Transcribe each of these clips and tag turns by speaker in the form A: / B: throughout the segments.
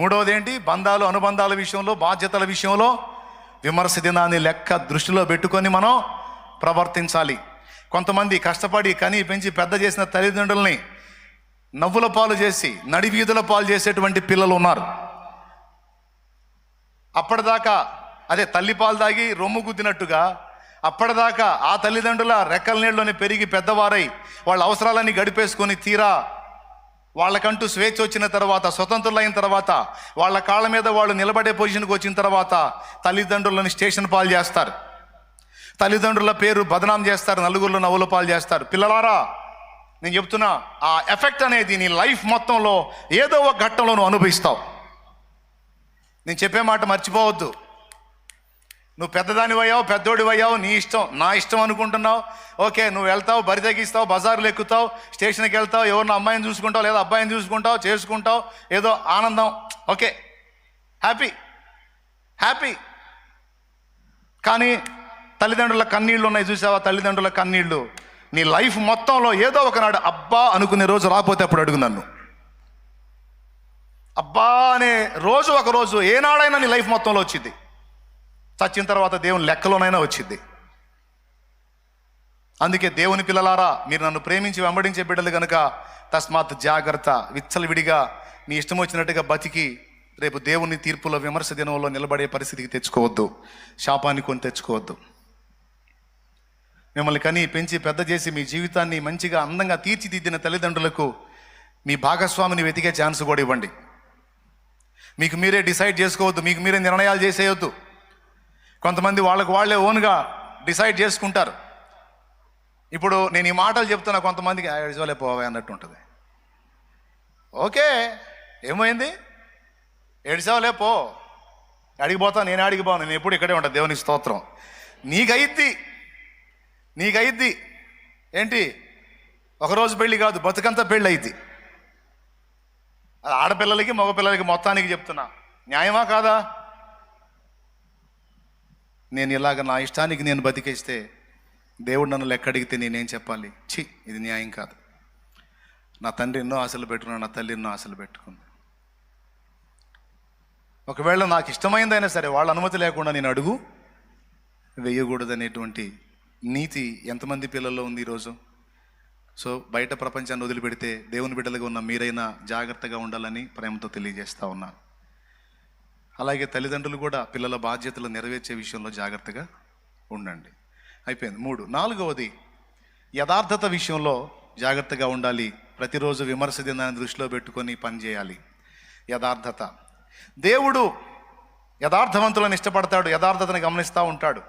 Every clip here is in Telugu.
A: మూడవది ఏంటి బంధాలు అనుబంధాల విషయంలో బాధ్యతల విషయంలో విమర్శ దినాన్ని లెక్క దృష్టిలో పెట్టుకొని మనం ప్రవర్తించాలి. కొంతమంది కష్టపడి కని పెంచి పెద్ద చేసిన తల్లిదండ్రుల్ని నవ్వుల పాలు చేసి నడి వీధుల పాలు చేసేటువంటి పిల్లలు ఉన్నారు. అప్పటిదాకా అదే తల్లి పాలు తాగి రొమ్ము గుద్దినట్టుగా అప్పటిదాకా ఆ తల్లిదండ్రుల రెక్కల నీళ్ళని పెరిగి పెద్దవారై వాళ్ళ అవసరాలన్నీ గడిపేసుకొని తీరా వాళ్ళకంటూ స్వేచ్ఛ వచ్చిన తర్వాత స్వతంత్రులైన తర్వాత వాళ్ళ కాళ్ళ మీద వాళ్ళు నిలబడే పొజిషన్కి వచ్చిన తర్వాత తల్లిదండ్రులను స్టేషన్ పాలు చేస్తారు. తల్లిదండ్రుల పేరు బదనాం చేస్తారు నలుగురిలో నవ్వుల పాలు చేస్తారు. పిల్లలారా నేను చెప్తున్నా ఆ ఎఫెక్ట్ అనేది నీ లైఫ్ మొత్తంలో ఏదో ఒక ఘట్టంలో నువ్వు అనుభవిస్తావు. నేను చెప్పే మాట మర్చిపోవద్దు. నువ్వు పెద్దదాని అయ్యావు పెద్దోడి అయ్యావు నీ ఇష్టం నా ఇష్టం అనుకుంటున్నావు. ఓకే నువ్వు వెళ్తావు బరి తగ్గిస్తావు బజార్లు ఎక్కుతావు స్టేషన్కి వెళ్తావు ఎవరిన అమ్మాయిని చూసుకుంటావు లేదా అబ్బాయిని చూసుకుంటావు చేసుకుంటావు ఏదో ఆనందం. Okay happy happy. కానీ తల్లిదండ్రుల కన్నీళ్ళు ఉన్నాయి చూసావా? తల్లిదండ్రుల కన్నీళ్ళు. నీ లైఫ్ మొత్తంలో ఏదో ఒకనాడు అబ్బా అనుకునే రోజు రాకపోతే అప్పుడు అడుగు నన్ను. అబ్బా అనే రోజు ఒక రోజు ఏనాడైనా నీ లైఫ్ మొత్తంలో వచ్చింది. చచ్చిన తర్వాత దేవుని లెక్కలోనైనా వచ్చింది. అందుకే దేవుని పిల్లలారా మీరు నన్ను ప్రేమించి వెంబడించే బిడ్డలు కనుక తస్మాత్ జాగ్రత్త విచ్చలవిడిగా నీ ఇష్టం వచ్చినట్టుగా బతికి రేపు దేవుని తీర్పులో విమర్శ దినంలో నిలబడే పరిస్థితికి తెచ్చుకోవద్దు. శాపాన్ని కొని తెచ్చుకోవద్దు. మిమ్మల్ని కని పెంచి పెద్ద చేసి మీ జీవితాన్ని మంచిగా అందంగా తీర్చిదిద్దిన తల్లిదండ్రులకు మీ భాగస్వామిని వెతికే ఛాన్స్ కూడా ఇవ్వండి. మీకు మీరే డిసైడ్ చేసుకోవద్దు మీకు మీరే నిర్ణయాలు చేసేయొద్దు. కొంతమంది వాళ్ళకు వాళ్ళే ఓన్గా డిసైడ్ చేసుకుంటారు. ఇప్పుడు నేను ఈ మాటలు చెప్తున్నా కొంతమందికి ఏడ్చోలే పోవే అన్నట్టు ఉంటుంది. ఓకే ఏమైంది? ఏడ్చావులే పో. అడిగిపోతా నేను అడిగిపోను నేను ఎప్పుడు ఇక్కడే ఉంటాను దేవునికి స్తోత్రం. నీకైద్ది. నీకయిద్ది ఏంటి? ఒకరోజు పెళ్ళి కాదు బతుకంతా పెళ్ళి అయింది అది ఆడపిల్లలకి మగపిల్లలకి మొత్తానికి చెప్తున్నా. న్యాయమా కాదా? నేను ఇలాగ నా ఇష్టానికి నేను బతికేస్తే దేవుడు నన్ను లెక్కడిగితే నేనేం చెప్పాలి? ఛీ ఇది న్యాయం కాదు. నా తండ్రి ఎన్నో ఆశలు పెట్టుకున్నాను నా తల్లి ఎన్నో ఆశలు పెట్టుకుంది. ఒకవేళ నాకు ఇష్టమైందైనా సరే వాళ్ళ అనుమతి లేకుండా నేను అడుగు వేయకూడదనేటువంటి నీతి ఎంతమంది పిల్లల్లో ఉంది ఈరోజు? సో బయట ప్రపంచాన్ని వదిలిపెడితే దేవుని బిడ్డలుగా ఉన్న మీరైనా జాగ్రత్తగా ఉండాలని ప్రేమతో తెలియజేస్తా ఉన్నాను. అలాగే తల్లిదండ్రులు కూడా పిల్లల బాధ్యతలు నెరవేర్చే విషయంలో జాగ్రత్తగా ఉండండి. అయిపోయింది. మూడు. నాలుగవది యథార్థత విషయంలో జాగ్రత్తగా ఉండాలి. ప్రతిరోజు విమర్శ దినాన్ని దృష్టిలో పెట్టుకొని పనిచేయాలి యథార్థత. దేవుడు యథార్థవంతులను ఇష్టపడతాడు యథార్థతను గమనిస్తూ ఉంటాడు.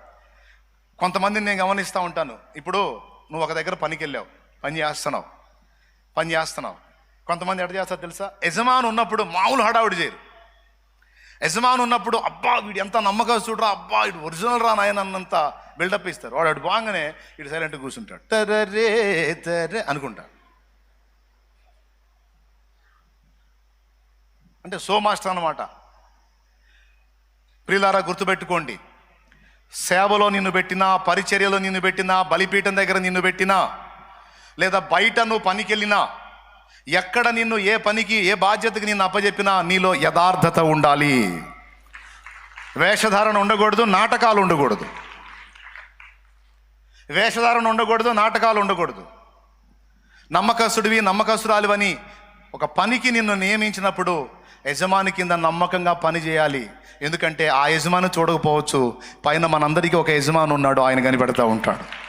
A: కొంతమందిని నేను గమనిస్తూ ఉంటాను. ఇప్పుడు నువ్వు ఒక దగ్గర పనికి వెళ్ళావు పని చేస్తున్నావు పని చేస్తున్నావు. కొంతమంది ఎడ చేస్తారు తెలుసా? యజమాని ఉన్నప్పుడు మామూలు హడావుడి చేయరు. యజమాని ఉన్నప్పుడు అబ్బా వీడు ఎంత నమ్మకం చూడరా అబ్బా ఇటు ఒరిజినల్ రా నాయన అన్నంత బిల్డప్ ఇస్తారు. వాడు అటు బాగానే ఇటు సైలెంట్ కూర్చుంటాడు. తరరే తరే అనుకుంటాడు. అంటే సో మాస్టర్ అన్నమాట. ప్రియులారా గుర్తుపెట్టుకోండి. సేవలో నిన్ను పెట్టినా పరిచర్యలో నిన్ను పెట్టినా బలిపీఠం దగ్గర నిన్ను పెట్టినా లేదా బయట నువ్వు పనికెళ్ళినా ఎక్కడ నిన్ను ఏ పనికి ఏ బాధ్యతకి నిన్ను అప్పజెప్పినా నీలో యథార్థత ఉండాలి. వేషధారణ ఉండకూడదు నాటకాలు ఉండకూడదు. వేషధారణ ఉండకూడదు నాటకాలు ఉండకూడదు. నమ్మకస్తుడివి నమ్మకస్తురాలివని ఒక పనికి నిన్ను నియమించినప్పుడు యజమాని కింద నమ్మకంగా పని చేయాలి. ఎందుకంటే ఆ యజమాని చూడకపోవచ్చు. పైన మనందరికీ ఒక యజమాని ఉన్నాడు ఆయన కనిపెడతా ఉంటాడు.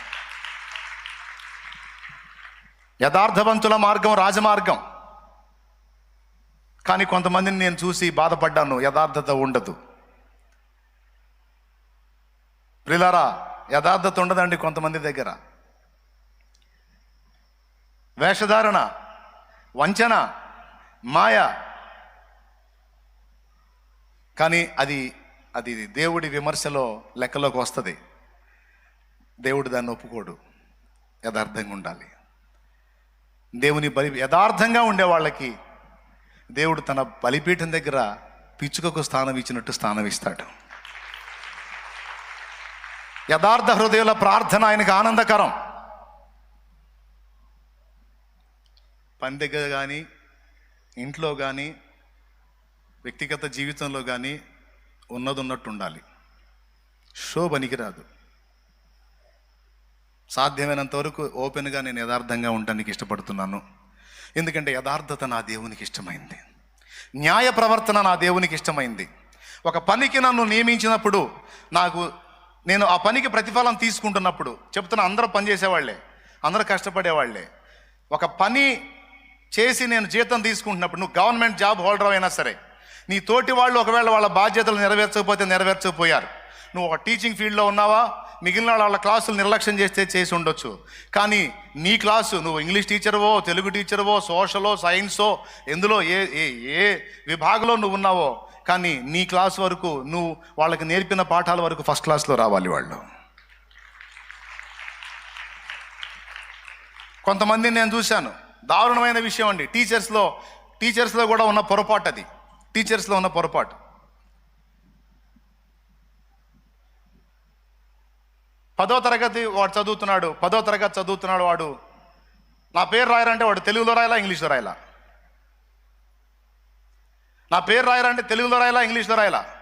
A: యథార్థవంతుల మార్గం రాజమార్గం. కానీ కొంతమందిని నేను చూసి బాధపడ్డాను యథార్థత ఉండదు. ప్రిలారా యథార్థత ఉండదండి కొంతమంది దగ్గర. వేషధారణ వంచన మాయ. కానీ అది అది దేవుడి విమర్శలో లెక్కలోకి వస్తుంది. దేవుడు దాన్ని ఒప్పుకోడు. యథార్థంగా ఉండాలి. దేవుని బలి యథార్థంగా ఉండే వాళ్ళకి దేవుడు తన బలిపీఠం దగ్గర పిచ్చుకకు స్థానం ఇచ్చినట్టు స్థానం ఇస్తాడు. యథార్థ హృదయుల ప్రార్థన ఆయనకు ఆనందకరం. పని దగ్గర కానీ ఇంట్లో కానీ వ్యక్తిగత జీవితంలో కానీ ఉన్నది ఉన్నట్టు ఉండాలి. షో పనికిరాదు. సాధ్యమైనంత వరకు ఓపెన్గా నేను యథార్థంగా ఉండడానికి ఇష్టపడుతున్నాను. ఎందుకంటే యథార్థత నా దేవునికి ఇష్టమైంది. న్యాయ ప్రవర్తన నా దేవునికి ఇష్టమైంది. ఒక పనికి నన్ను నియమించినప్పుడు నాకు నేను ఆ పనికి ప్రతిఫలం తీసుకుంటున్నప్పుడు చెప్తున్నా అందరూ పనిచేసేవాళ్ళే అందరూ కష్టపడేవాళ్ళే. ఒక పని చేసి నేను జీతం తీసుకుంటున్నప్పుడు నువ్వు గవర్నమెంట్ జాబ్ హోల్డర్ అయినా సరే నీ తోటి వాళ్ళు ఒకవేళ వాళ్ళ బాధ్యతలు నెరవేర్చకపోతే నెరవేర్చకపోయారు. నువ్వు ఒక టీచింగ్ ఫీల్డ్లో ఉన్నావా? మిగిలిన వాళ్ళ క్లాసులు నిర్లక్ష్యం చేస్తే చేసి ఉండొచ్చు. కానీ నీ క్లాసు నువ్వు ఇంగ్లీష్ టీచర్వో తెలుగు టీచర్వో సోషలో సైన్సో ఎందులో ఏ ఏ ఏ విభాగంలో నువ్వు ఉన్నావో కానీ నీ క్లాస్ వరకు నువ్వు వాళ్ళకి నేర్పిన పాఠాల వరకు ఫస్ట్ క్లాస్లో రావాలి వాళ్ళు. కొంతమందిని నేను చూశాను. దారుణమైన విషయం అండి. టీచర్స్లో టీచర్స్లో కూడా ఉన్న పొరపాటు అది టీచర్స్లో ఉన్న పొరపాటు. పదో తరగతి వాడు చదువుతున్నాడు పదో తరగతి చదువుతున్నాడు వాడు. నా పేరు రాయాలంటే వాడు తెలుగులో రాయాలా ఇంగ్లీష్లో రాయాలా? నా పేరు రాయాలంటే తెలుగులో రాయాలా ఇంగ్లీష్లో రాయాలా?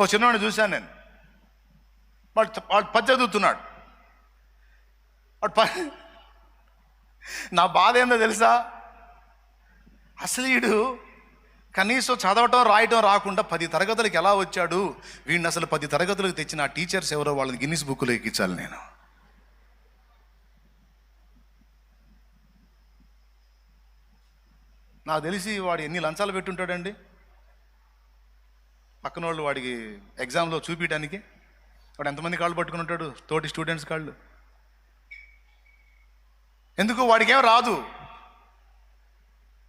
A: ఓ చిన్నవాడిని చూశాను నేను. వాడు వాడు పది చదువుతున్నాడు. వాడు ప నా బాధ ఏందో తెలుసా? అసలు వీడు కనీసం చదవటం రాయటం రాకుండా పది తరగతులకు ఎలా వచ్చాడు? వీడిని అసలు పది తరగతులకు తెచ్చిన ఆ టీచర్స్ ఎవరో వాళ్ళని గిన్నిస్ బుక్లో ఎక్కించాలి నేను. నాకు తెలిసి వాడు ఎన్ని లంచాలు పెట్టుంటాడండి? పక్కన వాళ్ళు వాడికి ఎగ్జామ్లో చూపించడానికి వాడు ఎంతమంది కాళ్ళు పట్టుకుని ఉంటాడు? తోటి స్టూడెంట్స్ కాళ్ళు. ఎందుకు? వాడికి ఏం రాదు.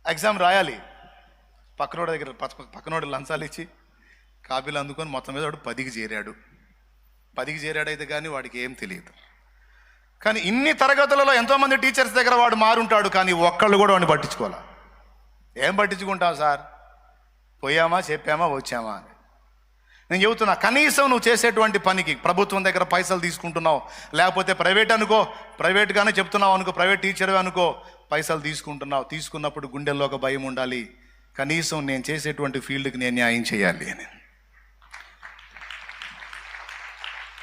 A: ఎగ్జామ్ రాయాలి. పక్కనోడి దగ్గర పక్కనోడి లంచాలు ఇచ్చి కాపీలు అందుకొని మొత్తం మీద వాడు పదికి చేరాడు. పదికి చేరాడైతే కానీ వాడికి ఏం తెలియదు. కానీ ఇన్ని తరగతులలో ఎంతోమంది టీచర్స్ దగ్గర వాడు మారుంటాడు కానీ ఒక్కళ్ళు కూడా వాడిని పట్టించుకోవాలి. ఏం పట్టించుకుంటావు సార్? పోయామా చెప్పామా వచ్చామా అని. నేను చెబుతున్నా కనీసం నువ్వు చేసేటువంటి పనికి ప్రభుత్వం దగ్గర పైసలు తీసుకుంటున్నావు లేకపోతే ప్రైవేట్ అనుకో ప్రైవేట్గానే చెప్తున్నావు అనుకో ప్రైవేట్ టీచర్ అనుకో పైసలు తీసుకుంటున్నావు తీసుకున్నప్పుడు గుండెల్లో ఒక భయం ఉండాలి. కనీసం నేను చేసేటువంటి ఫీల్డ్కి నేను న్యాయం చేయాలి అని.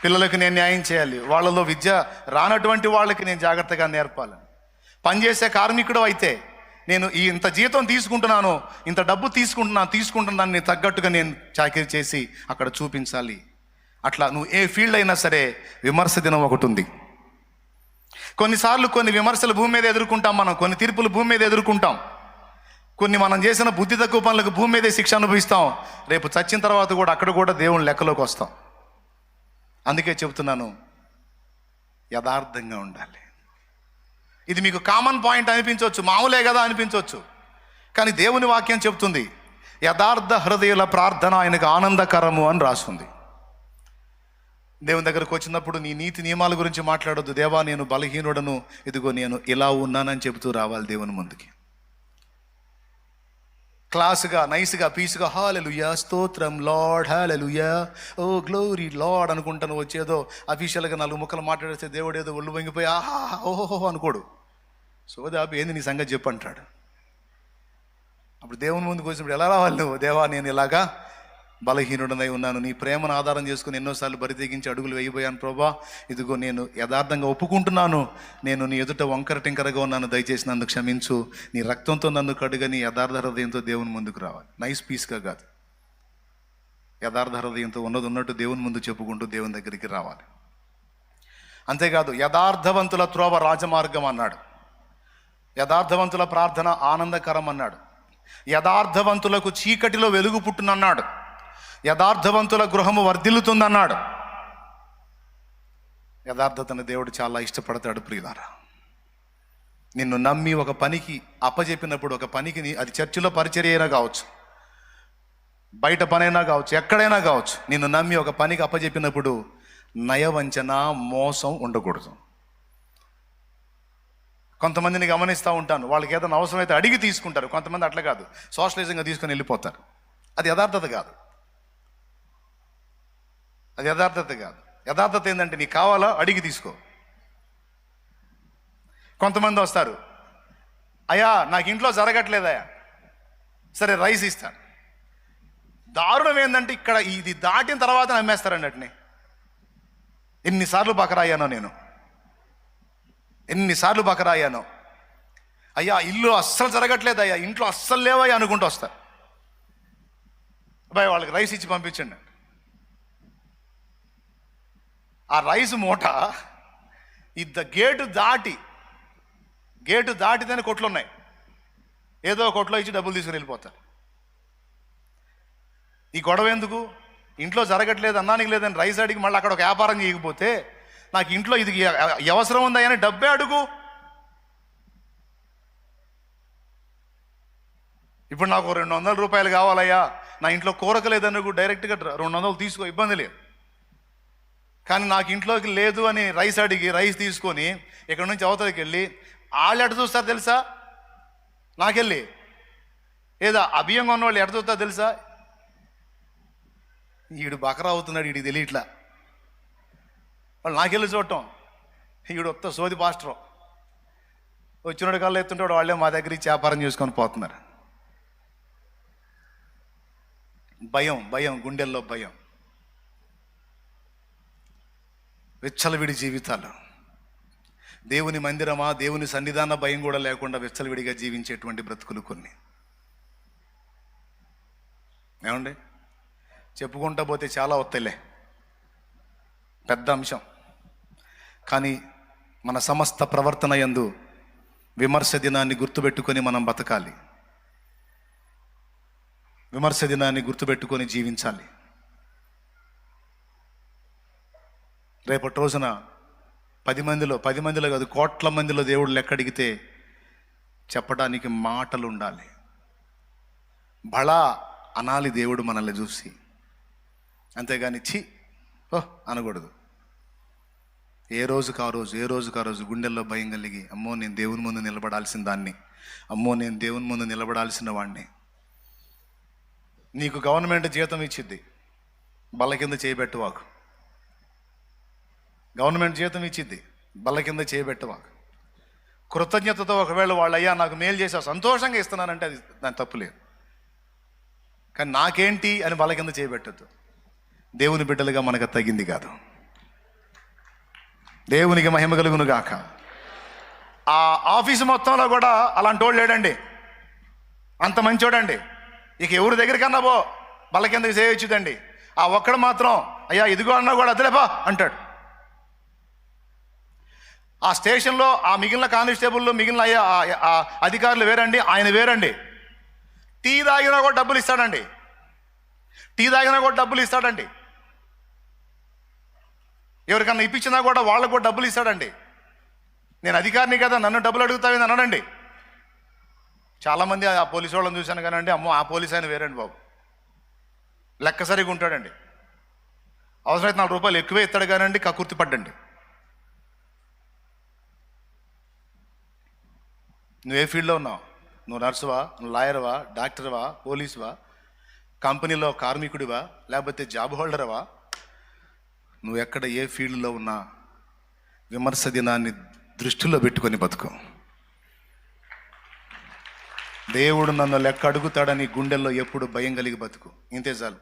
A: పిల్లలకు నేను న్యాయం చేయాలి. వాళ్ళలో విద్య రానటువంటి వాళ్ళకి నేను జాగ్రత్తగా నేర్పాలని. పనిచేసే కార్మికుడు అయితే నేను ఈ ఇంత జీతం తీసుకుంటున్నాను ఇంత డబ్బు తీసుకుంటున్నాను తీసుకుంటున్నాను నేను తగ్గట్టుగా నేను చాకరీ చేసి అక్కడ చూపించాలి. అట్లా నువ్వు ఏ ఫీల్డ్ అయినా సరే విమర్శ దినం ఒకటి ఉంది. కొన్నిసార్లు కొన్ని విమర్శలు భూమి మీద ఎదుర్కొంటాం మనం కొన్ని తీర్పులు భూమి మీద ఎదుర్కొంటాం. కొన్ని మనం చేసిన బుద్ధి తక్కువ పనులకు భూమి మీదే శిక్ష అనుభవిస్తాం. రేపు చచ్చిన తర్వాత కూడా అక్కడ కూడా దేవుని లెక్కలోకి వస్తాం. అందుకే చెబుతున్నాను యథార్థంగా ఉండాలి. ఇది మీకు కామన్ పాయింట్ అనిపించవచ్చు మామూలే కదా అనిపించవచ్చు. కానీ దేవుని వాక్యం చెబుతుంది యథార్థ హృదయుల ప్రార్థన ఆయనకు ఆనందకరము అని రాస్తుంది దేవుని దగ్గరకు వచ్చినప్పుడు నీ నీతి నియమాల గురించి మాట్లాడొద్దు. దేవా నేను బలహీనుడను ఇదిగో నేను ఇలా ఉన్నానని చెబుతూ రావాలి దేవుని ముందుకి. క్లాసుగా నైస్గా పీస్గా హాలెలుయా స్తోత్రం లార్డ్ హాలెలుయా. ఓ గ్లోరీ లార్డ్ అనుకుంటాను వచ్చేదో అఫీషియల్గా నాలుగు ముక్కలు మాట్లాడితే దేవుడు ఏదో ఒళ్ళు వంగిపోయి ఆహా ఓహో అనుకోడు. సోదాబి ఏంది నీ సంగతి చెప్పంటాడు అప్పుడు దేవుని ముందుకు వచ్చినప్పుడు ఎలా రావాలి నువ్వు? దేవా నేను ఇలాగా బలహీనుడనై ఉన్నాను. నీ ప్రేమను ఆధారం చేసుకుని ఎన్నోసార్లు బరితెగించి అడుగులు వేయబోయాను ప్రభా. ఇదిగో నేను యథార్థంగా ఒప్పుకుంటున్నాను. నేను నీ ఎదుట వంకర టింకరగా ఉన్నాను. దయచేసి నన్ను క్షమించు. నీ రక్తంతో నన్ను కడుగని యథార్థ హృదయంతో దేవుని ముందుకు రావాలి. నైస్ పీస్గా కాదు. యథార్థ హృదయంతో ఉన్నది ఉన్నట్టు దేవుని ముందు చెప్పుకుంటూ దేవుని దగ్గరికి రావాలి. అంతేకాదు యథార్థవంతుల త్రోవ రాజమార్గం అన్నాడు. యథార్థవంతుల ప్రార్థన ఆనందకరం అన్నాడు. యథార్థవంతులకు చీకటిలో వెలుగు పుట్టునన్నాడు. యథార్థవంతుల గృహము వర్ధిల్లుతుందన్నాడు. యథార్థతను దేవుడు చాలా ఇష్టపడతాడు ప్రియులారా. నిన్ను నమ్మి ఒక పనికి అప్పజెప్పినప్పుడు ఒక పనికి అది చర్చిలో పరిచర్య అయినా కావచ్చు. బయట పనైనా కావచ్చు. ఎక్కడైనా కావచ్చు. నిన్ను నమ్మి ఒక పనికి అప్పజెప్పినప్పుడు నయవంచన మోసం ఉండకూడదు. కొంతమందిని గమనిస్తూ ఉంటాను. వాళ్ళకి ఏదైనా అవసరమైతే అడిగి తీసుకుంటారు. కొంతమంది అట్లా కాదు. సోషలిజంగా తీసుకొని వెళ్ళిపోతారు. అది యథార్థత కాదు. అది యథార్థత కాదు. యథార్థత ఏంటంటే నీకు కావాలా అడిగి తీసుకో. కొంతమంది వస్తారు అయ్యా నాకు ఇంట్లో జరగట్లేదయ్యా సరే రైస్ ఇస్తాను. దారుణం ఏంటంటే ఇక్కడ ఇది దాటిన తర్వాత నమ్మేస్తారండి అట్ని ఎన్నిసార్లు బకరాయానో నేను. ఎన్నిసార్లు బకరాయానో. అయ్యా ఇల్లు అస్సలు జరగట్లేదు అయ్యా. ఇంట్లో అస్సలు లేవయ్యా అనుకుంటూ వస్తా అబ్బాయి వాళ్ళకి రైస్ ఇచ్చి పంపించండి. ఆ రైస్ మూట ఇద్ద గేటు దాటి గేటు దాటితేనే కొట్లు ఉన్నాయి ఏదో కొట్లో ఇచ్చి డబ్బులు తీసుకుని వెళ్ళిపోతారు ఈ గొడవ ఎందుకు? ఇంట్లో జరగట్లేదు అన్నానికి లేదని రైస్ అడిగి మళ్ళీ అక్కడ ఒక వ్యాపారం చేయకపోతే నాకు ఇంట్లో ఇది అవసరం ఉందా అని డబ్బే అడుగు. ఇప్పుడు నాకు రెండు వందల రూపాయలు కావాలయ్యా. నా ఇంట్లో కూరక లేదనుకు డైరెక్ట్గా రెండు వందలు తీసుకో ఇబ్బంది లేదు. కానీ నాకు ఇంట్లోకి లేదు అని రైస్ అడిగి రైస్ తీసుకొని ఇక్కడ నుంచి అవతలకి వెళ్ళి వాళ్ళు ఎట చూస్తారు తెలుసా? నాకెళ్ళి ఏదా అభియంగా ఉన్న వాళ్ళు ఎట చూస్తారు తెలుసా? ఈడు బకరా అవుతున్నాడు ఈడికి తెలియట్లా. వాళ్ళు నాకెళ్ళి చూడటం. ఈడు వస్తా సోది పాస్టర్. వచ్చినోడు కళ్ళు ఎత్తుంటాడు వాళ్ళే మా దగ్గరికి వ్యాపారం చేసుకొని పోతున్నారు. భయం భయం గుండెల్లో భయం. విచ్చలవిడి జీవితాలు. దేవుని మందిరమా దేవుని సన్నిధాన భయం కూడా లేకుండా విచ్చలవిడిగా జీవించేటువంటి బ్రతుకులు కొన్ని. ఏమండి? చెప్పుకుంటా పోతే చాలా వస్తాయిలే పెద్ద అంశం. కానీ మన సమస్త ప్రవర్తన యందు విమర్శ దినాన్ని గుర్తుపెట్టుకొని మనం బతకాలి. విమర్శ దినాన్ని గుర్తుపెట్టుకొని జీవించాలి. రేపటి రోజున పది మందిలో పది మందిలో కాదు కోట్ల మందిలో దేవుడు లెక్క అడిగితే చెప్పడానికి మాటలు ఉండాలి బళ అనాలి దేవుడు మనల్ని చూసి. అంతేగాని చి ఓ అనకూడదు. ఏ రోజుకు ఆ రోజు ఏ రోజుకు ఆ రోజు గుండెల్లో భయం కలిగి అమ్మో నేను దేవుని ముందు నిలబడాల్సిన దాన్ని అమ్మో నేను దేవుని ముందు నిలబడాల్సిన వాడిని నీకు గవర్నమెంట్ జీతం ఇచ్చిద్ది. బల్ల కింద చేయబెట్టువాకు గవర్నమెంట్ జీతం ఇచ్చింది బల్ల కింద చేయబెట్టువాకు కృతజ్ఞతతో ఒకవేళ వాళ్ళు అయ్యా నాకు మేలు చేసా సంతోషంగా ఇస్తున్నానంటే అది దాని తప్పు లేదు. కానీ నాకేంటి అని బల్ల కింద చేయబెట్టద్దు దేవుని బిడ్డలుగా మనకు తగ్గింది కాదు. దేవునికి మహిమ కలుగును గాక. ఆ ఆఫీసు మొత్తంలో కూడా అలాంటి వాడు లేడండి. అంత మంచోడండి. ఇక ఎవరి దగ్గరికన్నా పో బల్ల కిందకి చేయొచ్చుదండి ఆ ఒక్కడు మాత్రం అయ్యా ఇదిగో అన్నా కూడా అదిలేపా అంటాడు. ఆ స్టేషన్లో ఆ మిగిలిన కానిస్టేబుల్లో మిగిలిన అధికారులు వేరండి ఆయన వేరండి. టీ తాగినా కూడా డబ్బులు ఇస్తాడండి. టీ తాగినా కూడా డబ్బులు ఇస్తాడండి. ఎవరికన్నా ఇప్పించినా కూడా వాళ్ళకు కూడా డబ్బులు ఇస్తాడండి. నేను అధికారిని కదా నన్ను డబ్బులు అడుగుతావని అనడండి చాలామంది ఆ పోలీసు వాళ్ళని చూశాను కానండి అమ్మో ఆ పోలీస్ ఆయన వేరండి బాబు. లెక్క సరిగా ఉంటాడండి. అవసరమైతే నాలుగు రూపాయలు ఎక్కువే ఇస్తాడు కానండి కకుర్తి పడ్డండి. నువ్వు ఏ ఫీల్డ్లో ఉన్నావు. నువ్వు నర్సువా? నువ్వు లాయర్వా? డాక్టర్వా? పోలీసువా? కంపెనీలో కార్మికుడివా? లేకపోతే జాబ్ హోల్డర్వా? నువ్వు ఎక్కడ ఏ ఫీల్డ్లో ఉన్నా విమర్శ దినాన్ని దృష్టిలో పెట్టుకొని బతుకు. దేవుడు నన్ను లెక్క అడుగుతాడని గుండెల్లో ఎప్పుడు భయం కలిగి బతుకు. ఇంతే చాలు.